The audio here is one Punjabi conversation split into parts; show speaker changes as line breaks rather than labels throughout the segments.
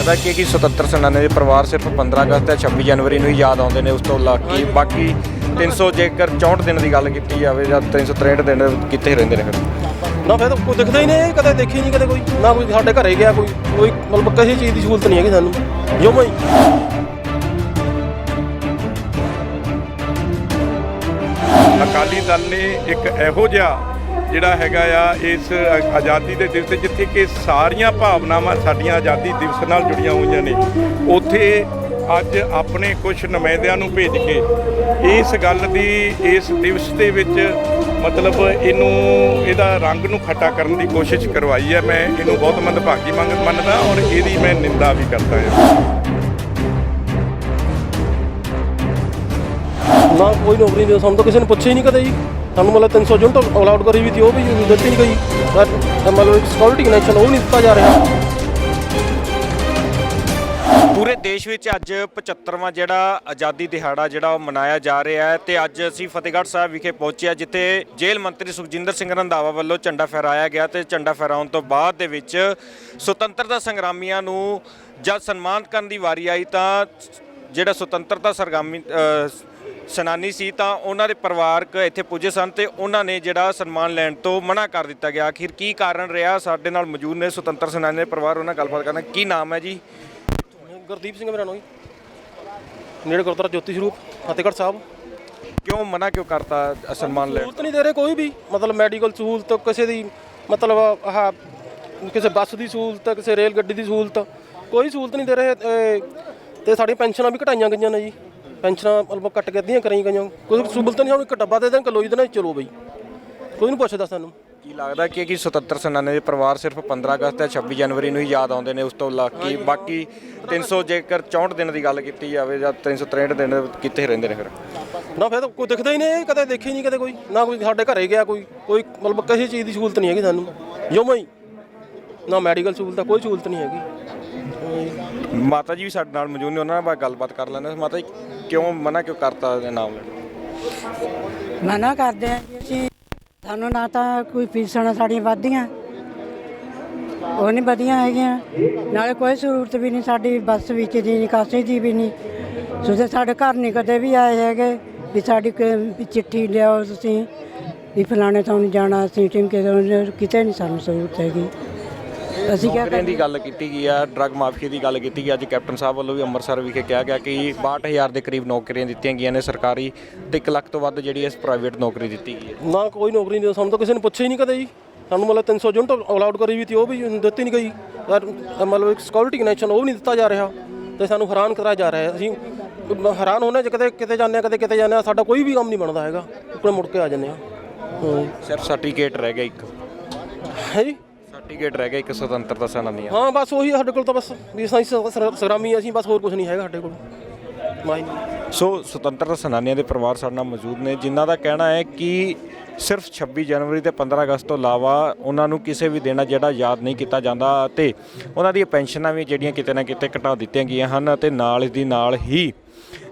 ਲੱਗਦਾ ਕਿ ਕਿ ਸੁਤੰਤਰ ਸੈਨਾਨੀ ਦੇ ਪਰਿਵਾਰ ਸਿਰਫ 15 ਅਗਸਤ ਤੇ 26 ਜਨਵਰੀ ਨੂੰ ਹੀ ਯਾਦ ਆਉਂਦੇ ਨੇ ਉਸ ਤੋਂ ਬਾਕੀ ਬਾਕੀ 300 ਜੇਕਰ 64 ਦਿਨ ਦੀ ਗੱਲ ਕੀਤੀ ਜਾਵੇ ਜਾਂ 363 ਦਿਨ ਕਿੱਥੇ ਰਹਿੰਦੇ ਨੇ ਫਿਰ।
ਨਾ ਫਿਰ ਕੋਈ ਦਿਖਦਾ ਹੀ ਨਹੀਂ ਕਦੇ ਦੇਖੀ ਨਹੀਂ ਕਦੇ ਕੋਈ ਨਾ ਕੋਈ ਸਾਡੇ ਘਰੇ ਗਿਆ ਕੋਈ ਕੋਈ ਮਤਲਬ ਕਿਸੇ ਚੀਜ਼ ਦੀ ਸਹੂਲਤ ਨਹੀਂ ਹੈਗੀ ਸਾਨੂੰ। ਜਮਾ ਹੀ।
ਅਕਾਲੀ ਦਲ ਨੇ ਇੱਕ ਇਹੋ ਜਿਹਾ ਜਿਹੜਾ ਹੈਗਾ ਆ ਇਸ ਆਜ਼ਾਦੀ ਦੇ ਦਿਵਸ ਤੇ ਜਿੱਥੇ ਕਿ ਸਾਰੀਆਂ ਭਾਵਨਾਵਾਂ ਸਾਡੀਆਂ ਆਜ਼ਾਦੀ ਦਿਵਸ ਨਾਲ ਜੁੜੀਆਂ ਹੋਈਆਂ ਨੇ, ਉੱਥੇ ਅੱਜ ਆਪਣੇ ਕੁਝ ਨੁਮਾਇੰਦਿਆਂ ਨੂੰ ਭੇਜ ਕੇ ਇਸ ਗੱਲ ਦੀ ਇਸ ਦਿਵਸ ਦੇ ਵਿੱਚ ਮਤਲਬ ਇਹਨੂੰ, ਇਹਦਾ ਰੰਗ ਨੂੰ ਖੱਟਾ ਕਰਨ ਦੀ ਕੋਸ਼ਿਸ਼ ਕਰਵਾਈ ਹੈ। ਮੈਂ ਇਹਨੂੰ ਬਹੁਤ ਮੰਦਭਾਗੀ ਮੰਗ, ਮੰਨਦਾ ਔਰ ਇਹਦੀ ਮੈਂ ਨਿੰਦਾ ਵੀ ਕਰਦਾ ਹਾਂ।
ਨਾ, ਕੋਈ ਨੌਕਰੀ ਨਹੀਂ, ਸਾਨੂੰ ਤਾਂ ਕਿਸੇ ਨੇ ਪੁੱਛਿਆ ਹੀ ਨਹੀਂ ਕਦੇ ਜੀ। ਸਾਨੂੰ ਮਤਲਬ 300 ਯੂਨਿਟ ਅਲਾਉਡ ਕਰੀ ਵੀ ਤੀ ਉਹ ਵੀ ਦਿੱਤੀ ਨਹੀਂ ਗਈ। ਮਤਲਬ ਸਿਕਿਉਰਿਟੀ ਕਨੈਕਸ਼ਨ ਉਹ ਵੀ ਨਹੀਂ ਦਿੱਤਾ ਜਾ ਰਿਹਾ।
ਪੂਰੇ ਦੇਸ਼ ਵਿੱਚ ਅੱਜ 75ਵਾਂ ਜਿਹੜਾ ਆਜ਼ਾਦੀ ਦਿਹਾੜਾ ਜਿਹੜਾ ਉਹ ਮਨਾਇਆ ਜਾ ਰਿਹਾ ਹੈ ਤੇ ਅੱਜ ਅਸੀਂ ਫਤਿਹਗੜ੍ਹ ਸਾਹਿਬ ਵਿਖੇ ਪਹੁੰਚਿਆ ਜਿੱਥੇ ਜੇਲ੍ਹ ਮੰਤਰੀ ਸੁਖਜਿੰਦਰ ਸਿੰਘ ਰੰਧਾਵਾ ਵੱਲੋਂ ਝੰਡਾ ਫਹਿਰਾਇਆ ਗਿਆ ਤੇ ਝੰਡਾ ਫਹਿਰਾਉਣ ਤੋਂ ਬਾਅਦ ਦੇ ਵਿੱਚ ਸੁਤੰਤਰਤਾ ਸੰਗਰਾਮੀਆਂ ਨੂੰ ਜਦ ਸਨਮਾਨਿਤ ਕਰਨ ਦੀ ਵਾਰੀ ਆਈ ਤਾਂ ਜਿਹੜਾ ਸੁਤੰਤਰਤਾ ਸੰਗਰਾਮੀ ਸੈਨਾਨੀ ਸੀ ਤਾਂ ਉਹਨਾਂ ਦੇ ਪਰਿਵਾਰਕ ਇੱਥੇ ਪੁੱਜੇ ਸਨ ਤੇ ਉਹਨਾਂ ਨੇ ਜਿਹੜਾ ਸਨਮਾਨ ਲੈਣ ਤੋਂ ਮਨਾ ਕਰ ਦਿੱਤਾ ਗਿਆ। ਆਖਿਰ ਕੀ ਕਾਰਨ ਰਿਹਾ? ਸਾਡੇ ਨਾਲ ਮੌਜੂਦ ਨੇ ਸੁਤੰਤਰ ਸੈਨਾਨੀ ਦੇ ਪਰਿਵਾਰ ਉਹਨਾਂ ਨਾਲ ਗੱਲਬਾਤ ਕਰਨਾ। ਕੀ ਨਾਮ ਹੈ ਜੀ?
ਗੁਰਦੀਪ ਸਿੰਘ ਮੇਰਾ ਨਾਮ ਜੀ। ਨੇੜੇ ਗੁਰਦੁਆਰਾ ਜੋਤੀ ਸਰੂਪ ਫਤਿਹਗੜ੍ਹ ਸਾਹਿਬ।
ਕਿਉਂ ਮਨਾ ਕਿਉਂ ਕਰਤਾ ਸਨਮਾਨ ਲੈਣ
ਸਹੂਲਤ ਨਹੀਂ ਦੇ ਰਹੇ ਕੋਈ ਵੀ। ਮਤਲਬ ਮੈਡੀਕਲ ਸਹੂਲਤ ਕਿਸੇ ਦੀ ਮਤਲਬ ਆਹ ਕਿਸੇ ਬੱਸ ਦੀ ਸਹੂਲਤ ਕਿਸੇ ਰੇਲ ਗੱਡੀ ਦੀ ਸਹੂਲਤ ਕੋਈ ਸਹੂਲਤ ਨਹੀਂ ਦੇ ਰਹੇ। ਤੇ ਸਾਡੀਆਂ ਪੈਨਸ਼ਨਾਂ ਵੀ ਘਟਾਈਆਂ ਗਈਆਂ ਨੇ ਜੀ। ਪੈਨਸ਼ਨਾਂ ਮਤਲਬ ਕੱਟ ਕੇ ਅੱਧੀਆਂ ਕਰਾਈਆਂ ਗਈਆਂ। ਕੋਈ ਸਹੂਲਤ ਨਹੀਂ ਸਾਨੂੰ ਇੱਕ ਡੱਬਾ ਦੇ ਦੇਣ ਕਿਲੋ ਦੇ ਨਾਲ ਚਲੋ ਬਈ। ਕੋਈ ਨਹੀਂ ਪੁੱਛਦਾ ਸਾਨੂੰ।
ਕੀ ਲੱਗਦਾ ਕਿ ਕਿ ਸੁਤੰਤਰ ਸੈਨਾਨੀ ਦੇ ਪਰਿਵਾਰ ਸਿਰਫ 15 ਅਗਸਤ ਤੇ 26 ਜਨਵਰੀ ਨੂੰ ਹੀ ਯਾਦ ਆਉਂਦੇ ਨੇ ਉਸ ਤੋਂ ਬਾਕੀ ਬਾਕੀ 300 ਜੇਕਰ 64 ਦਿਨ ਦੀ ਗੱਲ ਕੀਤੀ ਜਾਵੇ ਜਾਂ 363 ਦਿਨ ਕਿੱਥੇ ਰਹਿੰਦੇ ਨੇ ਫਿਰ?
ਨਾ ਫਿਰ ਕੋਈ ਦਿਖਦਾ ਹੀ ਨਹੀਂ ਕਦੇ ਦੇਖੀ ਨਹੀਂ ਕਦੇ ਕੋਈ। ਨਾ ਕੋਈ ਸਾਡੇ ਘਰੇ ਗਿਆ ਕੋਈ ਕੋਈ ਮਤਲਬ ਕਿਸੇ ਚੀਜ਼ ਦੀ ਸਹੂਲਤ ਨਹੀਂ ਹੈਗੀ ਸਾਨੂੰ। ਜਮਾ ਹੀ। ਨਾ ਮੈਡੀਕਲ ਸਹੂਲਤ ਕੋਈ ਸਹੂਲਤ ਨਹੀਂ ਹੈਗੀ।
ਮਾਤਾ ਜੀ ਵੀ ਸਾਡੇ ਨਾਲ ਮੌਜੂਦ ਨੇ ਉਹਨਾਂ ਨਾਲ ਗੱਲਬਾਤ ਕਰ ਲੈਂਦੇ। ਮਾਤਾ ਜੀ ਕਿਉਂ ਮਨਾ ਕਿਉਂ ਕਰਤਾ ਨਾਮ ਲੈਣ
ਮਨਾ ਕਰਦੇ ਆ ਜੀ ਅਸੀਂ। ਸਾਨੂੰ ਨਾ ਤਾਂ ਕੋਈ ਫੀਸਾਂ ਸਾਡੀਆਂ ਵੱਧਦੀਆਂ। ਉਹ ਨਹੀਂ ਵਧੀਆਂ ਹੈਗੀਆਂ। ਨਾਲੇ ਕੋਈ ਸਹੂਲਤ ਵੀ ਨਹੀਂ, ਸਾਡੀ ਬੱਸ ਵਿੱਚ ਦੀ ਨਿਕਾਸੀ ਦੀ ਵੀ ਨਹੀਂ। ਤੁਸੀਂ ਸਾਡੇ ਘਰ ਨਹੀਂ ਕਦੇ ਵੀ ਆਏ ਹੈਗੇ ਵੀ ਸਾਡੀ ਵੀ ਚਿੱਠੀ ਲਿਆਓ ਤੁਸੀਂ। ਵੀ ਫਲਾਣੇ ਤੋਂ ਨਹੀਂ ਜਾਣਾ, ਅਸੀਂ ਟਿਮਕੇ ਕਿਤੇ ਨਹੀਂ ਸਾਨੂੰ ਸਹੂਲਤ ਹੈਗੀ। ਅਸੀਂ ਕਿਆ
ਨੌਕਰੀਆਂ ਦੀ ਗੱਲ ਕੀਤੀ ਗਈ ਆ ਡਰੱਗ ਮਾਫੀਆ ਦੀ ਗੱਲ ਕੀਤੀ ਗਈ। ਅੱਜ ਕੈਪਟਨ ਸਾਹਿਬ ਵੱਲੋਂ ਵੀ ਅੰਮ੍ਰਿਤਸਰ ਵਿਖੇ ਕਿਹਾ ਗਿਆ ਕਿ 62000 ਦੇ ਕਰੀਬ ਨੌਕਰੀਆਂ ਦਿੱਤੀਆਂ ਗਈਆਂ ਨੇ ਸਰਕਾਰੀ ਤੇ 1 ਲੱਖ ਤੋਂ ਵੱਧ ਜਿਹੜੀ ਇਸ ਪ੍ਰਾਈਵੇਟ ਨੌਕਰੀ ਦਿੱਤੀ ਗਈ ਹੈ।
ਨਾ ਕੋਈ ਨੌਕਰੀ ਨਹੀਂ ਸਾਨੂੰ ਤਾਂ ਕਿਸੇ ਨੇ ਪੁੱਛਿਆ ਹੀ ਨਹੀਂ ਕਦੇ ਜੀ। ਸਾਨੂੰ ਮਤਲਬ 300 ਯੂਨਿਟ ਅਲਾਉਡ ਕਰੀ ਵੀ ਤੀ ਉਹ ਵੀ ਦਿੱਤੀ ਨਹੀਂ ਗਈ। ਤਾਂ ਮਤਲਬ ਸਿਕਿਉਰਿਟੀ ਕਨੈਕਸ਼ਨ ਉਹ ਵੀ ਨਹੀਂ ਦਿੱਤਾ ਜਾ ਰਿਹਾ। ਤੇ ਸਾਨੂੰ ਹੈਰਾਨ ਕਰਾਇਆ ਜਾ ਰਿਹਾ। ਅਸੀਂ ਹੈਰਾਨ ਹੋਣੇ ਜੇ ਕਦੇ ਕਿਤੇ ਜਾਂਦੇ ਹਾਂ ਕਦੇ ਕਿਤੇ ਜਾਂਦੇ ਹਾਂ ਸਾਡਾ ਕੋਈ ਵੀ ਕੰਮ ਨਹੀਂ ਬਣਦਾ ਹੈਗਾ। ਉੱਪਰ ਮੁੜ ਕੇ ਆ ਜਾਂਦੇ ਹਾਂ। ਹਾਂ
ਸਿਰਫ ਸਰਟੀਫਿਕੇਟ ਰਹਿ ਗਿਆ ਇੱਕ।
ਹੈ ਜੀ।
ਸਰਟੀਫਿਕੇਟ ਰਹਿ ਗਿਆ ਇੱਕ ਸੁਤੰਤਰਤਾ ਸੈਨਾਨੀ ਆ।
ਹਾਂ ਬਸ ਉਹੀ ਸਾਡੇ ਕੋਲ ਤਾਂ ਬਸ ਵੀ ਸਾਈ ਸੰਗਰਾਮੀ ਅਸੀਂ ਬਸ ਹੋਰ ਕੁਝ ਨਹੀਂ ਹੈਗਾ ਸਾਡੇ ਕੋਲ। ਮਾਈ।
ਸੋ ਸੁਤੰਤਰਤਾ ਸੈਨਾਨੀਆਂ ਦੇ ਪਰਿਵਾਰ ਸਾਡੇ ਨਾਲ ਮੌਜੂਦ ਨੇ ਜਿਨ੍ਹਾਂ ਦਾ ਕਹਿਣਾ ਹੈ ਕਿ ਸਿਰਫ 26 ਜਨਵਰੀ ਤੇ 15 ਅਗਸਤ ਤੋਂ ਇਲਾਵਾ ਉਹਨਾਂ ਨੂੰ ਕਿਸੇ ਵੀ ਦਿਨ ਜਿਹੜਾ ਯਾਦ ਨਹੀਂ ਕੀਤਾ ਜਾਂਦਾ ਅਤੇ ਉਹਨਾਂ ਦੀਆਂ ਪੈਨਸ਼ਨਾਂ ਵੀ ਜਿਹੜੀਆਂ ਕਿਤੇ ਨਾ ਕਿਤੇ ਘਟਾ ਦਿੱਤੀਆਂ ਗਈਆਂ ਹਨ ਅਤੇ ਨਾਲ ਇਸ ਦੀ ਨਾਲ ਹੀ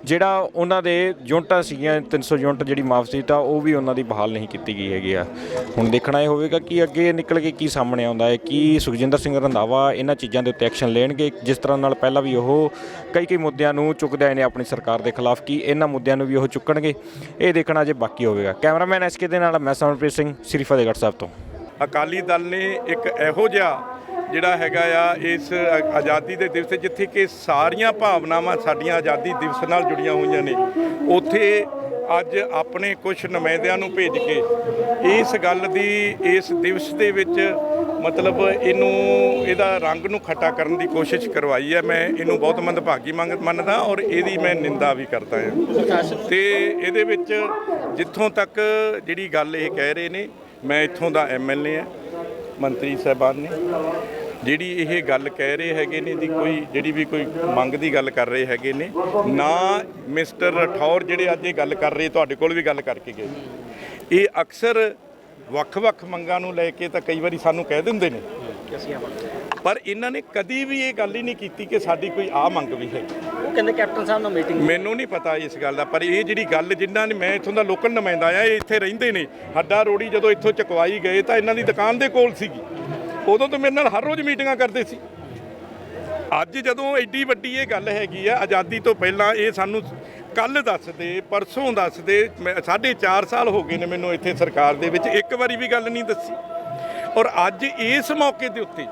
ਜਿਹੜਾ ਉਹਨਾਂ ਦੇ ਯੂਨਿਟਾਂ ਸੀਗੀਆਂ 300 ਯੂਨਿਟ ਜਿਹੜੀ ਮਾਫ ਸੀ ਤਾਂ ਉਹ ਵੀ ਉਹਨਾਂ ਦੀ ਬਹਾਲ ਨਹੀਂ ਕੀਤੀ ਗਈ ਹੈਗੀ ਆ। ਹੁਣ ਦੇਖਣਾ ਇਹ ਹੋਵੇਗਾ ਕਿ ਅੱਗੇ ਨਿਕਲ ਕੇ ਕੀ ਸਾਹਮਣੇ ਆਉਂਦਾ ਹੈ, ਕਿ ਸੁਖਜਿੰਦਰ ਸਿੰਘ ਰੰਧਾਵਾ ਇਹਨਾਂ ਚੀਜ਼ਾਂ ਦੇ ਉੱਤੇ ਐਕਸ਼ਨ ਲੈਣਗੇ, ਜਿਸ ਤਰ੍ਹਾਂ ਨਾਲ ਪਹਿਲਾਂ ਵੀ ਉਹ ਕਈ ਕਈ ਮੁੱਦਿਆਂ ਨੂੰ ਚੁੱਕਦੇ ਆਏ ਨੇ ਆਪਣੀ ਸਰਕਾਰ ਦੇ ਖਿਲਾਫ, ਕਿ ਇਹਨਾਂ ਮੁੱਦਿਆਂ ਨੂੰ ਵੀ ਉਹ ਚੁੱਕਣਗੇ। ਇਹ ਦੇਖਣਾ ਜੇ ਬਾਕੀ ਹੋਵੇਗਾ। ਕੈਮਰਾਮੈਨ ਐਸਕੇ ਦੇ ਨਾਲ, ਮੈਂ ਸਮਰਪ੍ਰੀਤ ਸਿੰਘ, ਸ੍ਰੀ ਫਤਿਹਗੜ੍ਹ ਸਾਹਿਬ ਤੋਂ।
ਅਕਾਲੀ ਦਲ ਨੇ ਇੱਕ ਇਹੋ ਜਿਹਾ ਜਿਹੜਾ ਹੈਗਾ ਆ, ਇਸ ਆ- ਆਜ਼ਾਦੀ ਦੇ ਦਿਵਸ ਜਿੱਥੇ ਕਿ ਸਾਰੀਆਂ ਭਾਵਨਾਵਾਂ ਸਾਡੀਆਂ ਆਜ਼ਾਦੀ ਦਿਵਸ ਨਾਲ ਜੁੜੀਆਂ ਹੋਈਆਂ ਨੇ, ਉੱਥੇ ਅੱਜ ਆਪਣੇ ਕੁਝ ਨੁਮਾਇੰਦਿਆਂ ਨੂੰ ਭੇਜ ਕੇ ਇਸ ਗੱਲ ਦੀ, ਇਸ ਦਿਵਸ ਦੇ ਵਿੱਚ ਮਤਲਬ ਇਹਨੂੰ, ਇਹਦਾ ਰੰਗ ਨੂੰ ਖੱਟਾ ਕਰਨ ਦੀ ਕੋਸ਼ਿਸ਼ ਕਰਵਾਈ ਹੈ, ਮੈਂ ਇਹਨੂੰ ਬਹੁਤ ਮੰਦਭਾਗੀ ਮੰਗ, ਮੰਨਦਾ ਔਰ ਇਹਦੀ ਮੈਂ ਨਿੰਦਾ ਵੀ ਕਰਦਾ ਹਾਂ। ਤੇ ਇਹਦੇ ਵਿੱਚ ਜਿੱਥੋਂ ਤੱਕ ਜਿਹੜੀ ਗੱਲ ਇਹ ਕਹਿ ਰਹੇ ਨੇ, ਮੈਂ ਇੱਥੋਂ ਦਾ ਐਮਐਲਏ ਹਾਂ। ਮੰਤਰੀ ਸਾਹਿਬਾਨ ਨੇ, ਜਿਹੜੀ ਇਹ ਗੱਲ ਕਹਿ ਰਹੇ ਹੈਗੇ ਨੇ ਦੀ ਕੋਈ, ਜਿਹੜੀ ਵੀ ਕੋਈ ਮੰਗ ਦੀ ਗੱਲ ਕਰ ਰਹੇ ਹੈਗੇ ਨੇ, ਨਾ ਮਿਸਟਰ ਰਠੌਰ ਜਿਹੜੇ ਅੱਜ ਇਹ ਗੱਲ ਕਰ ਰਹੇ, ਤੁਹਾਡੇ ਕੋਲ ਵੀ ਗੱਲ ਕਰਕੇ ਗਏ। ਇਹ ਅਕਸਰ ਵੱਖ-ਵੱਖ ਮੰਗਾਂ ਨੂੰ ਲੈ ਕੇ ਤਾਂ ਕਈ ਵਾਰੀ ਸਾਨੂੰ ਕਹਿ ਦਿੰਦੇ ਨੇ। ਪਰ ਇਹਨਾਂ ਨੇ ਕਦੀ ਵੀ ਇਹ ਗੱਲ ਹੀ ਨਹੀਂ ਕੀਤੀ ਕਿ ਸਾਡੀ ਕੋਈ ਆ ਮੰਗ ਵੀ ਹੈ।
ਉਹ ਕਹਿੰਦੇ ਕੈਪਟਨ ਸਾਹਿਬ ਨਾਲ ਮੀਟਿੰਗ
ਮੈਨੂੰ ਨਹੀਂ ਪਤਾ ਇਸ ਗੱਲ ਦਾ ਪਰ ਇਹ ਜਿਹੜੀ ਗੱਲ ਜਿਨ੍ਹਾਂ ਨੇ ਮੈਂ ਇੱਥੋਂ ਦਾ ਲੋਕਲ ਨੁਮਾਇੰਦਾ ਆ ਇਹ ਇੱਥੇ ਰਹਿੰਦੇ ਨੇ। ਹੱਡਾ ਰੋੜੀ ਜਦੋਂ ਇੱਥੋਂ ਚਕਵਾਈ ਗਏ ਤਾਂ ਇਹਨਾਂ ਦੀ ਦੁਕਾਨ ਦੇ ਕੋਲ ਸੀਗੀ। ਉਦੋਂ ਤੋਂ ਮੇਰੇ ਨਾਲ ਹਰ ਰੋਜ਼ ਮੀਟਿੰਗਾਂ ਕਰਦੇ ਸੀ। ਅੱਜ ਜਦੋਂ ਐਡੀ ਵੱਡੀ ਇਹ ਗੱਲ ਹੈਗੀ ਆ ਆਜ਼ਾਦੀ ਤੋਂ ਪਹਿਲਾਂ ਇਹ ਸਾਨੂੰ ਕੱਲ ਦੱਸਦੇ ਪਰਸੋਂ ਦੱਸਦੇ ਮੈਂ- ਸਾਢੇ 4 ਸਾਲ ਹੋ ਗਏ ਨੇ ਮੈਨੂੰ ਇੱਥੇ ਸਰਕਾਰ ਦੇ ਵਿੱਚ ਇੱਕ ਵਾਰੀ ਵੀ ਗੱਲ ਨਹੀਂ ਦੱਸੀ। ਔਰ ਅੱਜ ਇਸ ਮੌਕੇ ਦੇ ਉੱਤੇ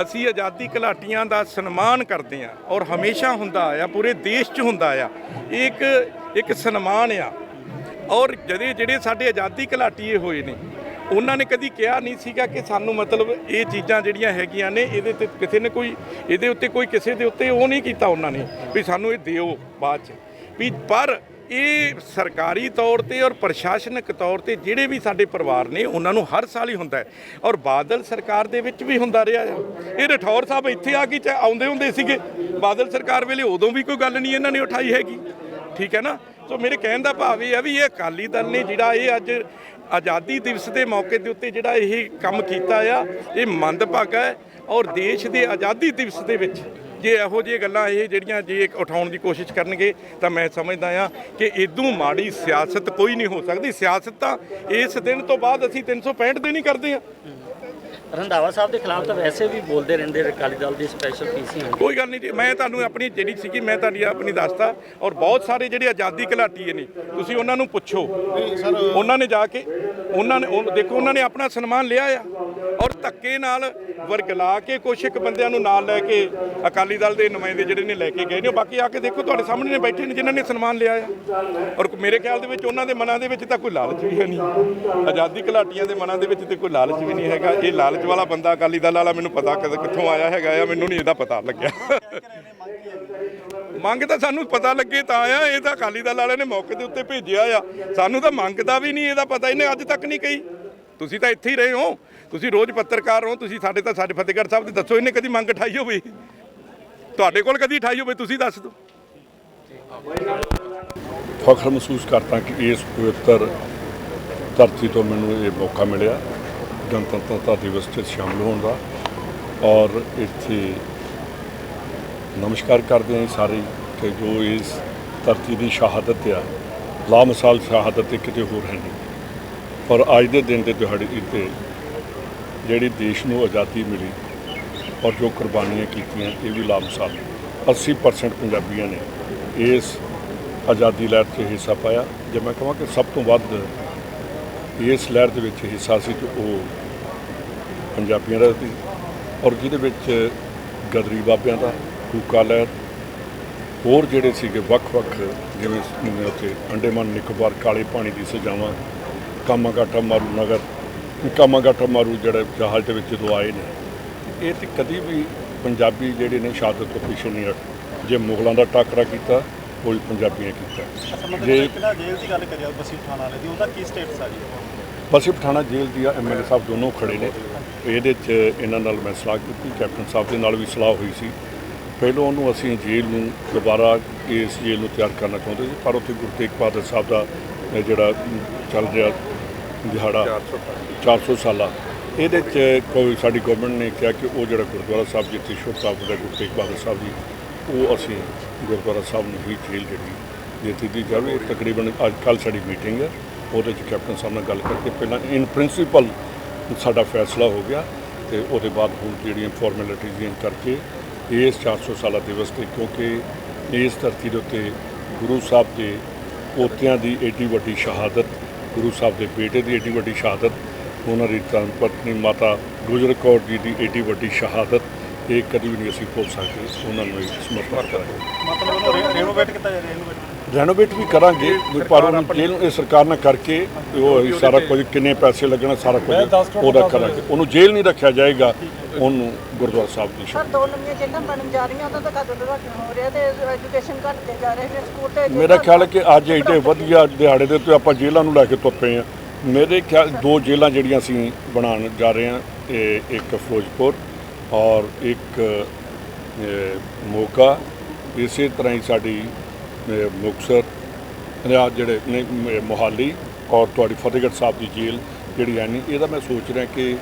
ਅਸੀਂ ਆਜ਼ਾਦੀ ਘਲਾਟੀਆਂ ਦਾ ਸਨਮਾਨ ਕਰਦੇ ਹਾਂ ਔਰ ਹਮੇਸ਼ਾ ਹੁੰਦਾ ਆ, ਪੂਰੇ ਦੇਸ਼ 'ਚ ਹੁੰਦਾ ਆ, ਇਹ ਇੱਕ ਇੱਕ ਸਨਮਾਨ ਆ। ਔਰ ਜਿਹੜੇ ਜਿਹੜੇ ਸਾਡੇ ਆਜ਼ਾਦੀ ਘਲਾਟੀਏ ਹੋਏ ਨੇ, ਉਹਨਾਂ ਨੇ ਕਦੀ ਕਿਹਾ ਨਹੀਂ ਸੀਗਾ ਕਿ ਸਾਨੂੰ ਮਤਲਬ ਇਹ ਚੀਜ਼ਾਂ ਜਿਹੜੀਆਂ ਹੈਗੀਆਂ ਨੇ, ਇਹਦੇ ਤੇ ਕਿਸੇ ਨੇ ਕੋਈ, ਇਹਦੇ ਉੱਤੇ ਕੋਈ ਕਿਸੇ ਦੇ ਉੱਤੇ ਉਹ ਨਹੀਂ ਕੀਤਾ ਉਹਨਾਂ ਨੇ, ਵੀ ਸਾਨੂੰ ਇਹ ਦਿਓ ਬਾਅਦ 'ਚ। ਵੀ ਪਰ ਇਹ ਸਰਕਾਰੀ ਤੌਰ ਤੇ ਔਰ ਪ੍ਰਸ਼ਾਸਨਿਕ ਤੌਰ ਤੇ ਜਿਹੜੇ ਵੀ ਸਾਡੇ ਪਰਿਵਾਰ ਨੇ, ਉਹਨਾਂ ਨੂੰ ਹਰ ਸਾਲ ਹੀ ਹੁੰਦਾ ਹੈ। ਔਰ ਬਾਦਲ ਸਰਕਾਰ ਦੇ ਵਿੱਚ ਵੀ ਹੁੰਦਾ ਰਿਹਾ ਆ ਇਹ ਰਠੌਰ ਸਾਹਿਬ ਇੱਥੇ ਆ ਕੇ ਚ- ਆਉਂਦੇ ਹੁੰਦੇ ਸੀਗੇ। ਬਾਦਲ ਸਰਕਾਰ ਵੇਲੇ ਉਦੋਂ ਵੀ ਕੋਈ ਗੱਲ ਨਹੀਂ ਇਹਨਾਂ ਨੇ ਉਠਾਈ ਹੈਗੀ। ਠੀਕ ਹੈ ਨਾ? ਸੋ ਮੇਰੇ ਕਹਿਣ ਦਾ ਭਾਵ ਇਹ ਹੈ ਵੀ ਇਹ ਅਕਾਲੀ ਦਲ ਨੇ ਜਿਹੜਾ ਇਹ ਅੱਜ ਆਜ਼ਾਦੀ ਦਿਵਸ ਦੇ ਮੌਕੇ ਦੇ ਉੱਤੇ ਜਿਹੜਾ ਇਹ ਕੰਮ ਕੀਤਾ ਆ, ਇਹ ਮੰਦਭਾਗਾ ਹੈ। ਔਰ ਦੇਸ਼ ਦੇ ਆਜ਼ਾਦੀ ਦਿਵਸ ਦੇ ਵਿੱਚ ਜੇ ਇਹੋ ਜਿਹੀਆਂ ਗੱਲਾਂ ਇਹ ਜਿਹੜੀਆਂ ਜੇ ਉਠਾਉਣ ਦੀ ਕੋਸ਼ਿਸ਼ ਕਰਨਗੇ, ਤਾਂ ਮੈਂ ਸਮਝਦਾ ਆ ਕਿ ਇਦੋਂ ਮਾੜੀ ਸਿਆਸਤ ਕੋਈ ਨਹੀਂ ਹੋ ਸਕਦੀ। ਸਿਆਸਤ ਤਾਂ ਇਸ ਦਿਨ ਤੋਂ ਬਾਅਦ ਅਸੀਂ 365 ਦਿਨ ਹੀ ਕਰਦੇ ਆ
ਰੰਧਾਵਾ ਸਾਹਿਬ ਦੇ ਖਿਲਾਫ ਤਾਂ ਵੈਸੇ ਵੀ ਬੋਲਦੇ ਰਹਿੰਦੇ ਅਕਾਲੀ ਦਲ ਦੀ ਸਪੈਸ਼ਲ ਪੀਸੀ ਹੁੰਦੀ
ਕੋਈ ਗੱਲ ਨਹੀਂ ਜੀ ਮੈਂ ਤੁਹਾਨੂੰ ਆਪਣੀ ਜਿਹੜੀ ਸੀਗੀ ਮੈਂ ਤੁਹਾਡੀ ਆਪਣੀ ਦੱਸਤਾ ਔਰ ਬਹੁਤ ਸਾਰੇ ਜਿਹੜੇ ਆਜ਼ਾਦੀ ਘੁਲਾਟੀਏ ਨੇ ਤੁਸੀਂ ਉਹਨਾਂ ਨੂੰ ਪੁੱਛੋ। ਉਹਨਾਂ ਨੇ ਜਾ ਕੇ ਉਹਨਾਂ ਨੇ ਦੇਖੋ ਉਹਨਾਂ ਨੇ ਆਪਣਾ ਸਨਮਾਨ ਲਿਆ ਆ ਔਰ ਧੱਕੇ ਨਾਲ ਵਰਗਲਾ ਕੇ ਕੁਛ ਇੱਕ ਬੰਦਿਆਂ ਨੂੰ ਨਾਲ ਲੈ ਕੇ ਅਕਾਲੀ ਦਲ ਦੇ ਨੁਮਾਇੰਦੇ ਜਿਹੜੇ ਨੇ ਲੈ ਕੇ ਗਏ ਨੇ ਉਹ ਬਾਕੀ ਆ ਕੇ ਦੇਖੋ ਤੁਹਾਡੇ ਸਾਹਮਣੇ ਨੇ ਬੈਠੇ ਨੇ ਜਿਨ੍ਹਾਂ ਨੇ ਸਨਮਾਨ ਲਿਆ ਆ। ਔਰ ਮੇਰੇ ਖਿਆਲ ਦੇ ਵਿੱਚ ਉਹਨਾਂ ਦੇ ਮਨਾਂ ਦੇ ਵਿੱਚ ਤਾਂ ਕੋਈ ਲਾਲਚ ਵੀ ਹੈ ਨਹੀਂ। ਆਜ਼ਾਦੀ ਘੁਲਾਟੀਆਂ ਦੇ ਮਨਾਂ ਦੇ ਵਿੱਚ ਤੇ ਕੋਈ ਲਾਲਚ ਵੀ ਨਹੀਂ ਹੈਗਾ ਇਹ ਲਾਲਚ ਵਾਲਾ ਬੰਦਾ ਅਕਾਲੀ ਦਲ ਵਾਲਾ ਮੈਨੂੰ ਪਤਾ ਕਦ, ਕਿੱਥੋਂ ਆਇਆ ਹੈਗਾ ਆ, ਮੈਨੂੰ ਨਹੀਂ ਇਹਦਾ ਪਤਾ ਲੱਗਿਆ। ਮੰਗ ਤਾਂ ਸਾਨੂੰ ਪਤਾ ਲੱਗੇ ਤਾਂ ਆ, ਇਹ ਤਾਂ ਅਕਾਲੀ ਦਲ ਵਾਲਿਆਂ ਨੇ ਮੌਕੇ ਦੇ ਉੱਤੇ ਭੇਜਿਆ ਆ। ਸਾਨੂੰ ਤਾਂ ਮੰਗ ਵੀ ਨਹੀਂ ਇਹਦਾ ਪਤਾ, ਇਹਨੇ ਅੱਜ ਤੱਕ ਨਹੀਂ ਕਹੀ। ਤੁਸੀਂ ਤਾਂ ਇੱਥੇ ਹੀ ਰਹੇ ਹੋ, ਤੁਸੀਂ ਰੋਜ਼ ਪੱਤਰਕਾਰ ਹੋ, ਤੁਸੀਂ ਸਾਡੇ ਤਾਂ, ਸਾਡੇ ਫਤਿਹਗੜ੍ਹ ਸਾਹਿਬ ਦੇ ਦੱਸੋ, ਇਹਨੇ ਕਦੀ ਮੰਗ ਉਠਾਈ ਹੋਵੇ? ਤੁਹਾਡੇ ਕੋਲ ਕਦੀ ਠਾਈ ਹੋਵੇ, ਤੁਸੀਂ ਦੱਸ ਦਿਓ।
ਫਖਰ ਮਹਿਸੂਸ ਕਰਦਾ ਕਿ ਇਸ ਪਵਿੱਤਰ ਧਰਤੀ ਤੋਂ ਮੈਨੂੰ ਇਹ ਮੌਕਾ ਮਿਲਿਆ। ਗਣਤੰਤਰਤਾ ਦਿਵਸ 'ਚ ਸ਼ਾਮਲ ਹੋਣ ਦਾ ਔਰ ਇੱਥੇ ਨਮਸਕਾਰ ਕਰਦੇ ਹਾਂ ਜੀ ਸਾਰੇ ਕਿ ਜੋ ਇਸ ਧਰਤੀ ਦੀ ਸ਼ਹਾਦਤ ਆ, ਲਾਮਿਸਾਲ ਸ਼ਹਾਦਤ ਇਹ ਕਿਤੇ ਹੋਰ ਹੈ ਨਹੀਂ। ਪਰ ਅੱਜ ਦੇ ਦਿਨ ਦੇ ਦਿਹਾੜੇ ਇੱਥੇ ਜਿਹੜੀ ਦੇਸ਼ ਨੂੰ ਆਜ਼ਾਦੀ ਮਿਲੀ ਔਰ ਜੋ ਕੁਰਬਾਨੀਆਂ ਕੀਤੀਆਂ, ਇਹ ਵੀ ਲਾਮਿਸਾਲ। 80% ਪੰਜਾਬੀਆਂ ਨੇ ਇਸ ਆਜ਼ਾਦੀ ਲਹਿਰ 'ਚ ਹਿੱਸਾ ਪਾਇਆ। ਜੇ ਮੈਂ ਕਹਾਂ ਕਿ ਸਭ ਤੋਂ ਵੱਧ ਇਸ ਲਹਿਰ ਦੇ ਵਿੱਚ ਹਿੱਸਾ ਸੀ ਤੇ ਉਹ ਪੰਜਾਬੀਆਂ ਦਾ ਸੀ। ਔਰ ਜਿਹਦੇ ਵਿੱਚ ਗਦਰੀ ਬਾਬਿਆਂ ਦਾ ਹੂਕਾ ਲਹਿਰ ਹੋਰ ਜਿਹੜੇ ਸੀਗੇ ਵੱਖ-ਵੱਖ ਜਿਵੇਂ ਉੱਥੇ ਅੰਡੇਮਾਨ ਨਿਕੋਬਾਰ ਕਾਲੇ ਪਾਣੀ ਦੀ ਸਜਾਵਾਂ ਕਾਮਾਗਾਟਾ ਮਾਰੂ ਨਗਰ ਕਾਮਾਗਾਟਾ ਮਾਰੂ ਜਿਹੜੇ ਜਹਾਜ਼ ਦੇ ਵਿੱਚ ਜਦੋਂ ਆਏ ਨੇ ਇਹ ਤੇ ਕਦੀ ਵੀ ਪੰਜਾਬੀ ਜਿਹੜੇ ਨੇ ਸ਼ਹਾਦਤ ਤੋਂ ਪਿੱਛੇ ਨਹੀਂ ਹਟ। ਜੇ ਮੁਗਲਾਂ ਦਾ ਟਾਕਰਾ ਕੀਤਾ ਉਹ ਵੀ ਪੰਜਾਬੀਆਂ ਕੀਤਾ। ਜੇ
ਜੇਲ੍ਹ ਦੀ ਗੱਲ ਕਰਿਆ ਬਸੀ ਪਠਾਣਾ ਵਾਲੇ ਦੀ ਉਹਦਾ ਕੀ ਸਟੇਟਸ ਆ ਜੀ?
ਬਸੀ ਪਠਾਣਾ ਜੇਲ੍ਹ ਦੀ ਐਮਐਲਏ ਸਾਹਿਬ ਦੋਨੋਂ ਖੜੇ ਨੇ। ਇਹਦੇ 'ਚ ਇਹਨਾਂ ਨਾਲ ਮੈਂ ਸਲਾਹ ਕੀਤੀ ਕੈਪਟਨ ਸਾਹਿਬ ਦੇ ਨਾਲ ਵੀ ਸਲਾਹ ਹੋਈ ਸੀ। ਪਹਿਲੋਂ ਉਹਨੂੰ ਅਸੀਂ ਜੇਲ੍ਹ ਨੂੰ ਦੁਬਾਰਾ ਇਸ ਜੇਲ੍ਹ ਨੂੰ ਤਿਆਰ ਕਰਨਾ ਚਾਹੁੰਦੇ ਸੀ ਪਰ ਉੱਥੇ ਗੁਰੂ ਤੇਗ ਬਹਾਦਰ ਸਾਹਿਬ ਦਾ ਜਿਹੜਾ ਚੱਲ ਰਿਹਾ ਦਿਹਾੜਾ 400 ਸਾਲਾ। ਇਹਦੇ 'ਚ ਕੋਈ ਸਾਡੀ ਗਵਰਨਮੈਂਟ ਨੇ ਕਿਹਾ ਕਿ ਉਹ ਜਿਹੜਾ ਗੁਰਦੁਆਰਾ ਸਾਹਿਬ ਜਿੱਥੇ ਸ਼ੁਭ ਸਾਹਿਬ ਦਾ ਗੁਰੂ ਤੇਗ ਬਹਾਦਰ ਸਾਹਿਬ ਜੀ ਉਹ ਅਸੀਂ ਗੁਰਦੁਆਰਾ ਸਾਹਿਬ ਨੂੰ ਹੀ ਜੇਲ੍ਹ ਜਿਹੜੀ ਦੇ ਦਿੱਤੀ ਜਾਵੇ ਤਕਰੀਬਨ ਅੱਜ ਕੱਲ੍ਹ ਸਾਡੀ ਮੀਟਿੰਗ ਹੈ। ਉਹਦੇ 'ਚ ਕੈਪਟਨ ਸਾਹਿਬ ਨਾਲ ਗੱਲ ਕਰਕੇ ਪਹਿਲਾਂ ਇਨ ਪ੍ਰਿੰਸੀਪਲ ਸਾਡਾ ਫੈਸਲਾ ਹੋ ਗਿਆ ਤੇ ਉਹਦੇ ਬਾਅਦ ਹੁਣ ਜਿਹੜੀਆਂ ਫਾਰਮੈਲਿਟੀਆਂ ਕਰਕੇ ਇਸ 400 ਸਾਲਾ ਦਿਵਸ ਤੇ ਕਿਉਂਕਿ ਇਸ ਧਰਤੀ ਦੇ ਉੱਤੇ ਗੁਰੂ ਸਾਹਿਬ ਦੇ ਪੋਤਿਆਂ ਦੀ ਏਡੀ ਵੱਡੀ ਸ਼ਹਾਦਤ, ਗੁਰੂ ਸਾਹਿਬ ਦੇ ਬੇਟੇ ਦੀ ਏਡੀ ਵੱਡੀ ਸ਼ਹਾਦਤ, ਉਹਨਾਂ ਦੀ ਧਰਮ ਪਤਨੀ ਮਾਤਾ ਗੁਜਰ ਕੌਰ ਜੀ ਦੀ ਏਡੀ ਵੱਡੀ ਸ਼ਹਾਦਤ, ਇਹ ਕਦੀ ਵੀ ਨਹੀਂ ਅਸੀਂ ਭੁੱਲ ਸਕਦੇ। ਉਹਨਾਂ ਨੂੰ ਇਹ ਸਮਰਪਿਤ ਕਰਾਂਗੇ।
ਮਤਲਬ ਉਹਨੂੰ ਰੈਨੋਵੇਟ ਕੀਤਾ ਜਾ ਰਿਹਾ? ਰੈਨੋਵੇਟ
ਰੈਨੋਵੇਟ ਵੀ ਕਰਾਂਗੇ ਪਰ ਉਹਨੂੰ ਜੇਲ੍ਹ ਇਹ ਸਰਕਾਰ ਨਾਲ ਕਰਕੇ ਤੇ ਉਹ ਸਾਰਾ ਕੁਝ ਕਿੰਨੇ ਪੈਸੇ ਲੱਗਣਾ ਸਾਰਾ ਕੁਝ ਉਹਦਾ ਕਰਾਂਗੇ। ਉਹਨੂੰ ਜੇਲ੍ਹ ਨਹੀਂ ਰੱਖਿਆ ਜਾਏਗਾ ਉਹਨੂੰ ਗੁਰਦੁਆਰਾ ਸਾਹਿਬ ਦੀ
ਸਰ ਦੋ ਨਵੀਆਂ ਜੇਲ੍ਹਾਂ ਬਣਨ ਜਾ ਰਹੀਆਂ ਉਹਨਾਂ ਦਾ ਕਦੋਂ ਉਦਘਾਟਨ ਹੋ ਰਿਹਾ ਤੇ ਐਜੂਕੇਸ਼ਨ ਘਟਦੇ ਜਾ ਰਹੇ ਨੇ ਸਕੂਲ ਤੇ
ਮੇਰਾ ਖਿਆਲ ਹੈ ਕਿ ਅੱਜ ਏਡੇ ਵਧੀਆ ਦਿਹਾੜੇ ਦੇ ਉੱਤੇ ਆਪਾਂ ਜੇਲ੍ਹਾਂ ਨੂੰ ਲੈ ਕੇ ਤੁਰ ਪਏ ਆ ਮੇਰੇ ਖਿਆਲ ਦੋ ਜੇਲ੍ਹਾਂ ਜਿਹੜੀਆਂ ਅਸੀਂ ਬਣਾਉਣ ਜਾ ਰਹੇ ਹਾਂ ਇਹ ਇੱਕ ਫਿਰੋਜ਼ਪੁਰ ਔਰ ਇੱਕ ਮੋਗਾ। ਇਸੇ ਤਰ੍ਹਾਂ ਹੀ ਸਾਡੀ ਅਹ, ਪੰਜਾਬ ਜਿਹੜੇ ਨੇ ਮ- ਮੋਹਾਲੀ ਔਰ ਤੁਹਾਡੀ ਫਤਿਹਗੜ੍ਹ ਸਾਹਿਬ ਦੀ ਜੇਲ੍ਹ ਜਿਹੜੀ ਹੈ ਨਹੀਂ ਇਹਦਾ ਮੈਂ ਸੋਚ ਰਿਹਾ ਕਿ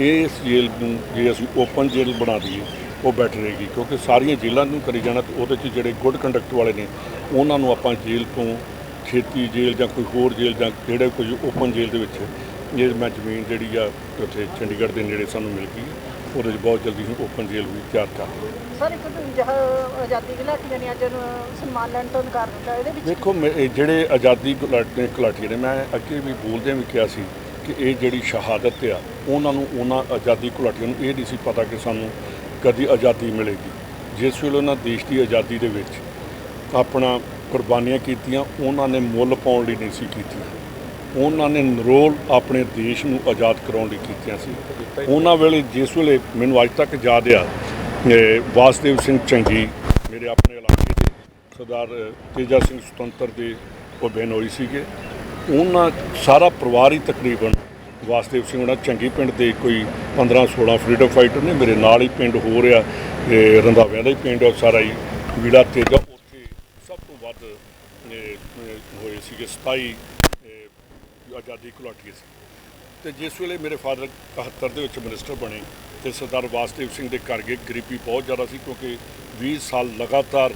ਇਸ ਜੇਲ੍ਹ ਨੂੰ ਜੇ ਅਸੀਂ ਓਪਨ ਜੇਲ੍ਹ ਬਣਾ ਦਈਏ ਉਹ ਬੈਟਰ ਰਹੇਗੀ ਕਿਉਂਕਿ ਸਾਰੀਆਂ ਜੇਲ੍ਹਾਂ ਨੂੰ ਕਰੀ ਜਾਣਾ ਤੇ ਉਹਦੇ 'ਚ ਜਿਹੜੇ ਗੁੱਡ ਕੰਡਕਟ ਵਾਲੇ ਨੇ ਉਹਨਾਂ ਨੂੰ ਆਪਾਂ ਜੇਲ੍ਹ ਤੋਂ ਖੇਤੀ ਜੇਲ੍ਹ ਜਾਂ ਕੋਈ ਹੋਰ ਜੇਲ੍ਹ ਜਾਂ ਜਿਹੜੇ ਕੁਝ ਓਪਨ ਜੇਲ੍ਹ ਦੇ ਵਿੱਚ ਇਹ ਮੈਂ ਜ਼ਮੀਨ ਜਿਹੜੀ ਆ ਉੱਥੇ ਚੰਡੀਗੜ੍ਹ ਦੇ ਨੇੜੇ ਸਾਨੂੰ ਮਿਲ ਗਈ। ਉਹਦੇ 'ਚ ਬਹੁਤ ਜਲਦੀ ਓਪਨ ਜੇਲ੍ਹ ਵੀ ਤਿਆਰ ਕਰ ਲਈ
ਸਰ ਇੱਕ ਜਿਹ ਆਜ਼ਾਦੀ ਘੁਲਾਟੀਆਂ ਨੇ ਅੱਜ ਸਨਮਾਨ ਲੈਣ ਤੋਂ ਇਨਕਾਰ ਦਿੱਤਾ ਇਹਦੇ ਵਿੱਚ
ਦੇਖੋ ਜਿਹੜੇ ਆਜ਼ਾਦੀ ਘੁਲਾਟੀਆਂ ਘੁਲਾਟੀਆਂ ਨੇ ਮੈਂ ਅੱਗੇ ਵੀ ਬੋਲਦਿਆਂ ਵੀ ਕਿਹਾ ਸੀ ਕਿ ਇਹ ਜਿਹੜੀ ਸ਼ਹਾਦਤ ਆ ਉਹਨਾਂ ਨੂੰ ਉਹਨਾਂ ਆਜ਼ਾਦੀ ਘੁਲਾਟੀਆਂ ਨੂੰ ਇਹ ਨਹੀਂ ਸੀ ਪਤਾ ਕਿ ਸਾਨੂੰ ਕਦੀ ਆਜ਼ਾਦੀ ਮਿਲੇਗੀ। ਜਿਸ ਵੇਲੇ ਉਹਨਾਂ ਦੇਸ਼ ਦੀ ਆਜ਼ਾਦੀ ਦੇ ਵਿੱਚ ਆਪਣਾ ਕੁਰਬਾਨੀਆਂ ਕੀਤੀਆਂ ਉਹਨਾਂ ਨੇ ਮੁੱਲ ਪਾਉਣ ਲਈ ਨਹੀਂ ਸੀ ਕੀਤੀਆਂ। ਉਹਨਾਂ ਨੇ ਨਰੋਲ ਆਪਣੇ ਦੇਸ਼ ਨੂੰ ਆਜ਼ਾਦ ਕਰਾਉਣ ਲਈ ਕੀਤੀਆਂ ਸੀ। ਉਹਨਾਂ ਵੇਲੇ ਜਿਸ ਵੇਲੇ ਮੈਨੂੰ ਅੱਜ ਤੱਕ ਯਾਦ ਆ ਵਾਸਦੇਵ ਸਿੰਘ ਚੰਗੀ ਮੇਰੇ ਆਪਣੇ ਇਲਾਕੇ ਦੇ ਸਰਦਾਰ ਤੇਜਾ ਸਿੰਘ ਸੁਤੰਤਰ ਦੇ ਉਹ ਬਹਿਨੋਈ ਸੀਗੇ। ਉਹਨਾਂ ਸਾਰਾ ਪਰਿਵਾਰ ਹੀ ਤਕਰੀਬਨ ਵਾਸਦੇਵ ਸਿੰਘ ਉਹਨਾਂ ਚੰਗੀ ਪਿੰਡ ਦੇ ਕੋਈ 15 16 ਫਰੀडम ਫਾਈਟਰ ਨੇ, ਮੇਰੇ ਨਾਲ ਹੀ ਪਿੰਡ ਹੋ ਰਿਹਾ ਰੰਧਾਵਿਆਂ ਦਾ ਹੀ ਪਿੰਡ ਉਹ ਸਾਰਾ ਹੀ ਵੀੜਾ ਤੇਜਾ, ਉੱਥੇ ਸਭ ਤੋਂ ਵੱਧ ਹੋਏ ਸੀਗੇ 27 ਆਜ਼ਾਦੀ ਘੁਲਾਟੀਏ ਸੀ। ਤੇ ਜਿਸ ਵੇਲੇ ਮੇਰੇ ਫਾਦਰ 71 ਦੇ ਵਿੱਚ ਮਿਨਿਸਟਰ ਬਣੇ ਤੇ ਸਰਦਾਰ ਵਾਸਦੇਵ ਸਿੰਘ ਦੇ ਘਰ ਗਏ ਗਰੀਬੀ ਬਹੁਤ ਜ਼ਿਆਦਾ ਸੀ ਕਿਉਂਕਿ 20 ਸਾਲ ਲਗਾਤਾਰ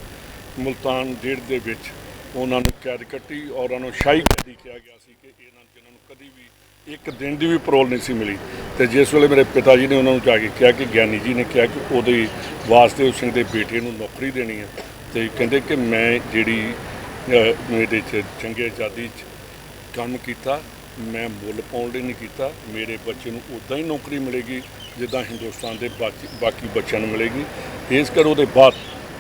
ਮੁਲਤਾਨ ਡੇਢ ਦੇ ਵਿੱਚ ਉਹਨਾਂ ਨੂੰ ਕੈਦ ਕੱਟੀ ਔਰ ਉਹਨਾਂ ਨੂੰ ਸ਼ਾਹੀ ਕੈਦੀ ਕਿਹਾ ਗਿਆ ਸੀ ਕਿ ਇਹਨਾਂ ਜਿਨ੍ਹਾਂ ਨੂੰ ਕਦੀ ਵੀ ਇੱਕ ਦਿਨ ਦੀ ਵੀ ਪਰੋਲ ਨਹੀਂ ਸੀ ਮਿਲੀ। ਤੇ ਜਿਸ ਵੇਲੇ ਮੇਰੇ ਪਿਤਾ ਜੀ ਨੇ ਉਹਨਾਂ ਨੂੰ ਜਾ ਕੇ ਕਿਹਾ ਕਿ ਗਿਆਨੀ ਜੀ ਨੇ ਕਿਹਾ ਕਿ ਉਹਦੇ ਵਾਸਦੇਵ ਸਿੰਘ ਦੇ ਬੇਟੇ ਨੂੰ ਨੌਕਰੀ ਦੇਣੀ ਹੈ। ਤੇ ਕਹਿੰਦੇ ਕਿ ਮੈਂ ਜਿਹੜੀ ਅਹ, ਇਹਦੇ ਚ ਚੰਗੇ ਆਜ਼ਾਦੀ ਚ ਕੰਮ ਕੀਤਾ, ਮੈਂ ਮੁੱਲ ਪਾਉਣ ਲਈ ਨਹੀਂ ਕੀਤਾ, ਮੇਰੇ ਬੱਚੇ ਨੂੰ ਉਦਾਂ ਹੀ ਨੌਕਰੀ ਮਿਲੇਗੀ, ਜਿੱਦਾਂ ਹਿੰਦੁਸਤਾਨ ਦੇ ਬਾਕੀ ਬਾਕੀ ਬੱਚਿਆਂ ਨੂੰ ਮਿਲੇਗੀ। ਇਸ ਕਰ ਉਹਦੇ ਬਾਅਦ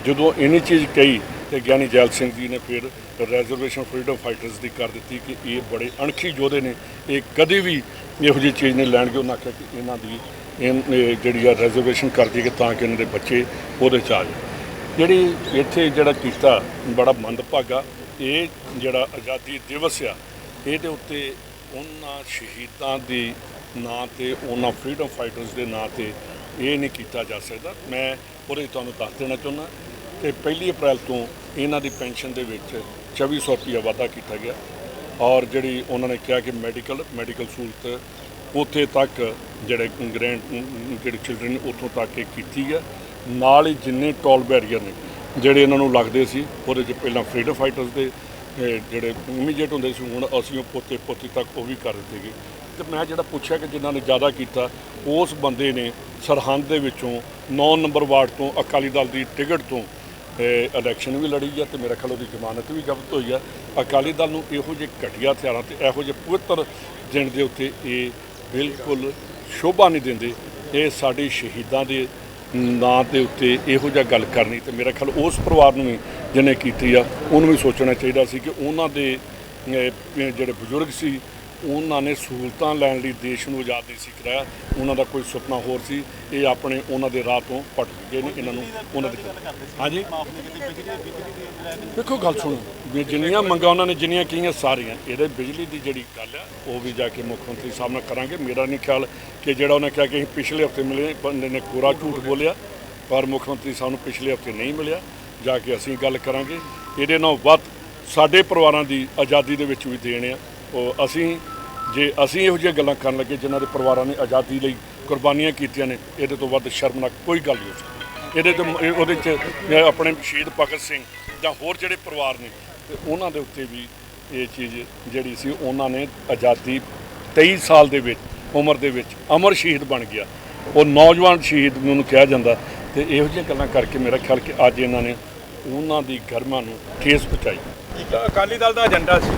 ਜਦੋਂ ਇਹਨੀ ਚੀਜ਼ ਕਹੀ, ਤੇ ਗਿਆਨੀ ਜੈਲ ਸਿੰਘ ਜੀ ਨੇ ਫਿਰ ਰਿਜ਼ਰਵੇਸ਼ਨ ਫਰੀडम ਫਾਈਟਰਸ ਦੀ ਕਰ ਦਿੱਤੀ ਕਿ ਇਹ ਬੜੇ ਅਣਖੀ ਯੋਧੇ ਨੇ। ਇਹ ਕਦੇ ਵੀ ਇਹੋ ਜਿਹੀ ਚੀਜ਼ ਨਹੀਂ ਲੈਣਗੇ। ਉਹਨਾਂ ਆਖਿਆ ਕਿ ਇਹਨਾਂ ਦੀ, ਇਹ ਜਿਹੜੀ ਆ ਰਿਜ਼ਰਵੇਸ਼ਨ ਕਰ ਦਈਏ ਤਾਂ ਕਿ ਇਹਨਾਂ ਦੇ ਬੱਚੇ ਉਹਦੇ ਚ ਆ ਜਾਣ। ਜਿਹੜੀ ਇੱਥੇ ਜਿਹੜਾ ਕੀਤਾ, ਬੜਾ ਮੰਦਭਾਗਾ, ਇਹ ਜਿਹੜਾ ਆਜ਼ਾਦੀ ਦਿਵਸ ਆ ਇਹਦੇ ਉੱਤੇ ਉਹਨਾਂ ਸ਼ਹੀਦਾਂ ਦੇ ਨਾਂ ਤੇ, ਉਹਨਾਂ ਫਰੀडम ਫਾਈਟਰਸ ਦੇ ਨਾਂ ਤੇ ਇਹ ਨਹੀਂ ਕੀਤਾ ਜਾ ਸਕਦਾ। ਮੈਂ ਉਹਦੇ ਤੁਹਾਨੂੰ ਦੱਸ ਦੇਣਾ ਚਾਹੁੰਦਾ, ਕਿ 1 ਅਪ੍ਰੈਲ ਤੋਂ ਇਹਨਾਂ ਦੀ ਪੈਨਸ਼ਨ ਦੇ ਵਿੱਚ 2400 ਰੁਪਏ ਵਾਧਾ ਕੀਤਾ ਗਿਆ। ਔਰ ਜਿਹੜੀ ਉਹਨਾਂ ਨੇ ਕਿਹਾ ਕਿ ਮੈਡੀਕਲ ਮੈਡੀਕਲ ਸਹੂਲਤ ਉੱਥੇ ਤੱਕ ਜਿਹੜੇ ਗ੍ਰੈਂਡ ਜਿਹੜੇ ਚਿਲड्रन ਉੱਥੋਂ ਤੱਕ ਇਹ ਕੀਤੀ ਹੈ। ਨਾਲ ਹੀ ਜਿੰਨੇ ਟੋਲ ਬੈਰੀਅਰ ਨੇ, ਜਿਹੜੇ ਇਹਨਾਂ ਨੂੰ ਲੱਗਦੇ ਸੀ, ਉਹਦੇ 'ਚ ਪਹਿਲਾਂ ਫਰੀਡਮ ਫਾਈਟਰਸ ਦੇ ਇਹ ਜਿਹੜੇ ਇਮੀਡੀਏਟ ਹੁੰਦੇ ਸੀ, ਹੁਣ ਅਸੀਂ ਉਹ ਪੋਤੇ ਪੋਤੀ ਤੱਕ ਉਹ ਵੀ ਕਰ ਦਿੱਤੇ ਗਏ। ਤੇ ਮੈਂ ਜਿਹੜਾ ਪੁੱਛਿਆ ਕਿ ਜਿਨ੍ਹਾਂ ਨੇ ਜ਼ਿਆਦਾ ਕੀਤਾ, ਉਸ ਬੰਦੇ ਨੇ ਸਰਹੰਦ ਦੇ ਵਿੱਚੋਂ 9 ਨੰਬਰ ਵਾਰਡ ਤੋਂ ਅਕਾਲੀ ਦਲ ਦੀ ਟਿਕਟ ਤੋਂ ਇਲੈਕਸ਼ਨ ਵੀ ਲੜੀ ਹੈ ਤੇ ਮੇਰਾ ਖਿਆਲ ਉਹਦੀ ਜ਼ਮਾਨਤ ਵੀ ਜ਼ਬਤ ਹੋਈ ਆ। ਅਕਾਲੀ ਦਲ ਨੂੰ ਇਹੋ ਜਿਹੇ ਘਟੀਆ ਹਥਿਆਰਾਂ ਤੇ ਇਹੋ ਜਿਹੇ ਪਵਿੱਤਰ ਦਿਨ ਦੇ ਉੱਤੇ ਇਹ ਬਿਲਕੁਲ ਸ਼ੋਭਾ ਨਹੀਂ ਦਿੰਦੇ। ਇਹ ਸਾਡੇ ਸ਼ਹੀਦਾਂ ਦੇ ਨਾਂ ਦੇ ਉੱਤੇ ਇਹੋ ਜਿਹਾ ਗੱਲ ਕਰਨੀ ਤੇ ਮੇਰਾ ਖਿਆਲ ਉਸ ਪਰਿਵਾਰ ਨੂੰ ਵੀ ਜਿਹਨੇ ਕੀਤੀ ਆ, ਉਹਨੂੰ ਵੀ ਸੋਚਣਾ ਚਾਹੀਦਾ ਸੀ ਕਿ ਉਹਨਾਂ ਦੇ ਜਿਹੜੇ ਬਜ਼ੁਰਗ ਸੀ, ਉਹਨਾਂ ਨੇ ਸਹੂਲਤਾਂ ਲੈਣ ਲਈ ਦੇਸ਼ ਨੂੰ ਆਜ਼ਾਦ ਨਹੀਂ ਸੀ ਕਰਾਇਆ। ਉਹਨਾਂ ਦਾ ਕੋਈ ਸੁਪਨਾ ਹੋਰ ਸੀ, ਇਹ ਆਪਣੇ ਉਹਨਾਂ ਦੇ ਰਾਹ ਤੋਂ ਭਟਕ ਗਏ ਨੇ, ਇਹਨਾਂ ਨੂੰ ਉਹਨਾਂ ਦੇ ਹਾਂਜੀ? ਦੇਖੋ, ਗੱਲ ਸੁਣੋ ਜਿੰਨੀਆਂ ਮੰਗਾਂ ਉਹਨਾਂ ਨੇ, ਜਿੰਨੀਆਂ ਕਹੀਆਂ ਸਾਰੀਆਂ, ਇਹਦੇ ਬਿਜਲੀ ਦੀ ਜਿਹੜੀ ਗੱਲ ਆ, ਉਹ ਵੀ ਜਾ ਕੇ ਮੁੱਖ ਮੰਤਰੀ ਸਾਹਿਬ ਨਾਲ ਕਰਾਂਗੇ। ਮੇਰਾ ਨਹੀਂ ਖਿਆਲ ਕਿ ਜਿਹੜਾ ਉਹਨੇ ਕਿਹਾ ਕਿ ਅਸੀਂ ਪਿਛਲੇ ਹਫ਼ਤੇ ਮਿਲੇ, ਬੰਦੇ ਨੇ ਕੋਰਾ ਝੂਠ ਬੋਲਿਆ, ਪਰ ਮੁੱਖ ਮੰਤਰੀ ਸਾਹਿਬ ਨੂੰ ਪਿਛਲੇ ਹਫ਼ਤੇ ਨਹੀਂ ਮਿਲਿਆ। ਜਾ ਕੇ ਅਸੀਂ ਗੱਲ ਕਰਾਂਗੇ। ਇਹਦੇ ਨਾਲ ਵੱਧ ਸਾਡੇ ਪਰਿਵਾਰਾਂ ਦੀ ਆਜ਼ਾਦੀ ਦੇ ਵਿੱਚ ਵੀ ਦੇਣ ਆ। ਉਹ ਅਸੀਂ, ਜੇ ਅਸੀਂ ਇਹੋ ਜਿਹੀਆਂ ਗੱਲਾਂ ਕਰਨ ਲੱਗੇ ਜਿਨ੍ਹਾਂ ਦੇ ਪਰਿਵਾਰਾਂ ਨੇ ਆਜ਼ਾਦੀ ਲਈ ਕੁਰਬਾਨੀਆਂ ਕੀਤੀਆਂ ਨੇ, ਇਹਦੇ ਤੋਂ ਵੱਧ ਸ਼ਰਮਨਾਕ ਕੋਈ ਗੱਲ ਨਹੀਂ ਹੋ ਸਕਦੀ। ਇਹਦੇ ਤੇ ਇਹ- ਉਹਦੇ ਚ ਆਪਣੇ ਸ਼ਹੀਦ ਭਗਤ ਸਿੰਘ ਜਾਂ ਹੋਰ ਜਿਹੜੇ ਪਰਿਵਾਰ ਨੇ, ਤੇ ਉਹਨਾਂ ਦੇ ਉੱਤੇ ਵੀ ਇਹ ਚੀਜ਼ ਜਿਹੜੀ ਸੀ, ਉਹਨਾਂ ਨੇ ਆਜ਼ਾਦੀ 23 ਸਾਲ ਦੇ ਵਿੱਚ, ਉਮਰ ਦੇ ਵਿੱਚ ਅਮਰ ਸ਼ਹੀਦ ਬਣ ਗਿਆ। ਉਹ ਨੌਜਵਾਨ ਸ਼ਹੀਦ ਨੂੰ ਕਿਹਾ ਜਾਂਦਾ, ਤੇ ਇਹੋ ਜਿਹੀਆਂ ਗੱਲਾਂ ਕਰਕੇ ਮੇਰਾ ਖਿਆਲ ਕਿ ਅੱਜ ਇਹਨਾਂ ਨੇ ਉਹਨਾਂ ਦੀ ਗਰਮਾ ਨੂੰ ਠੇਸ ਪਹੁੰਚਾਈ।
ਅਕਾਲੀ ਦਲ ਦਾ ਏਜੰਡਾ ਸੀ।